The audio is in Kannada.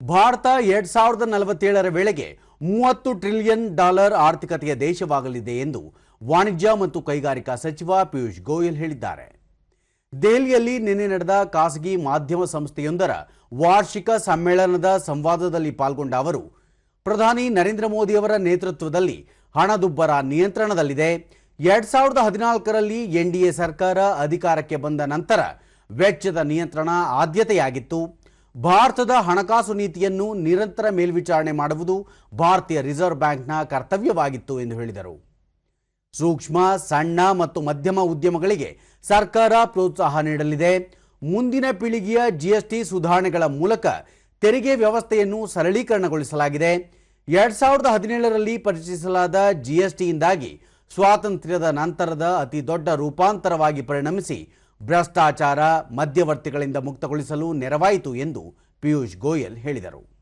ಭಾರತ ಎರಡ್ ಸಾವಿರದ ನಲವತ್ತೇಳರ ವೇಳೆಗೆ ಮೂವತ್ತು ಟ್ರಿಲಿಯನ್ ಡಾಲರ್ ಆರ್ಥಿಕತೆಯ ದೇಶವಾಗಲಿದೆ ಎಂದು ವಾಣಿಜ್ಯ ಮತ್ತು ಕೈಗಾರಿಕಾ ಸಚಿವ ಪಿಯೂಷ್ ಗೋಯಲ್ ಹೇಳಿದ್ದಾರೆ. ದೆಹಲಿಯಲ್ಲಿ ನಿನ್ನೆ ನಡೆದ ಖಾಸಗಿ ಮಾಧ್ಯಮ ಸಂಸ್ಥೆಯೊಂದರ ವಾರ್ಷಿಕ ಸಮ್ಮೇಳನದ ಸಂವಾದದಲ್ಲಿ ಪಾಲ್ಗೊಂಡ ಅವರು, ಪ್ರಧಾನಿ ನರೇಂದ್ರ ಮೋದಿಯವರ ನೇತೃತ್ವದಲ್ಲಿ ಹಣದುಬ್ಬರ ನಿಯಂತ್ರಣದಲ್ಲಿದೆ. ಎರಡ್ ಸಾವಿರದ ಹದಿನಾಲ್ಕರಲ್ಲಿ ಎನ್ಡಿಎ ಸರ್ಕಾರ ಅಧಿಕಾರಕ್ಕೆ ಬಂದ ನಂತರ ವೆಚ್ಚದ ನಿಯಂತ್ರಣ ಆದ್ಯತೆಯಾಗಿತ್ತು. ಭಾರತದ ಹಣಕಾಸು ನೀತಿಯನ್ನು ನಿರಂತರ ಮೇಲ್ವಿಚಾರಣೆ ಮಾಡುವುದು ಭಾರತೀಯ ರಿಸರ್ವ್ ಬ್ಯಾಂಕ್ನ ಕರ್ತವ್ಯವಾಗಿತ್ತು ಎಂದು ಹೇಳಿದರು. ಸೂಕ್ಷ್ಮ, ಸಣ್ಣ ಮತ್ತು ಮಧ್ಯಮ ಉದ್ಯಮಗಳಿಗೆ ಸರ್ಕಾರ ಪ್ರೋತ್ಸಾಹ ನೀಡಲಿದೆ. ಮುಂದಿನ ಪೀಳಿಗೆಯ ಜಿಎಸ್ಟಿ ಸುಧಾರಣೆಗಳ ಮೂಲಕ ತೆರಿಗೆ ವ್ಯವಸ್ಥೆಯನ್ನು ಸರಳೀಕರಣಗೊಳಿಸಲಾಗಿದೆ. ಎರಡ್ ಸಾವಿರದ ಹದಿನೇಳರಲ್ಲಿ ಪರಿಚಯಿಸಲಾದ ಜಿಎಸ್ಟಿಯಿಂದಾಗಿ ಸ್ವಾತಂತ್ರ್ಯದ ನಂತರದ ಅತಿ ದೊಡ್ಡ ರೂಪಾಂತರವಾಗಿ ಪರಿಣಮಿಸಿ ಭ್ರಷ್ಟಾಚಾರ ಮಧ್ಯವರ್ತಿಗಳಿಂದ ಮುಕ್ತಗೊಳಿಸಲು ನೆರವಾಯಿತು ಎಂದು ಪಿಯೂಷ್ ಗೋಯಲ್ ಹೇಳಿದರು.